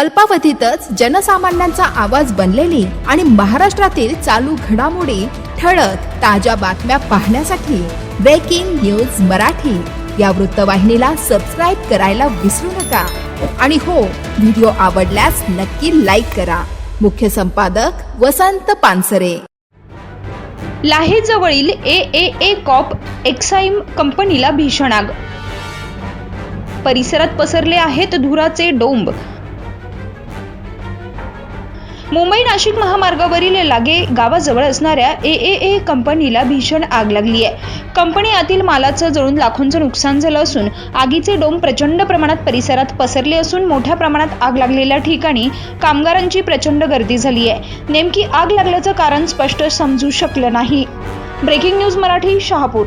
अल्पावधीतच जनसामान्यांचा आवाज बनलेली आणि महाराष्ट्रातील चालू घडामोडी ठळक ताज्या बातम्या पाहण्यासाठी ब्रेकिंग न्यूज मराठी. या वृत्तवाहिनीला सबस्क्राईब करायला विसरू नका. आणि हो व्हिडिओ आवडल्यास नक्की लाईक करा. मुख्य संपादक वसंत पानसरे. लाहेजवळील ए ए ए कॉप एक्साईम कंपनीला भीषण आग. परिसरात पसरले आहेत धुराचे डोंब. मुंबई नाशिक महामार्गावरील लागे गावाजवळ असणाऱ्या ए ए ए कंपनीला भीषण आग लागली आहे कंपनी आतील मालाचं जळून लाखोंचं नुकसान झालं असून आगीचे डोंब प्रचंड प्रमाणात परिसरात पसरले असून मोठ्या प्रमाणात आग लागलेल्या ठिकाणी कामगारांची प्रचंड गर्दी झाली आहे नेमकी आग लागल्याचं कारण स्पष्ट समजू शकलं नाही. Breaking news Marathi Shahapur.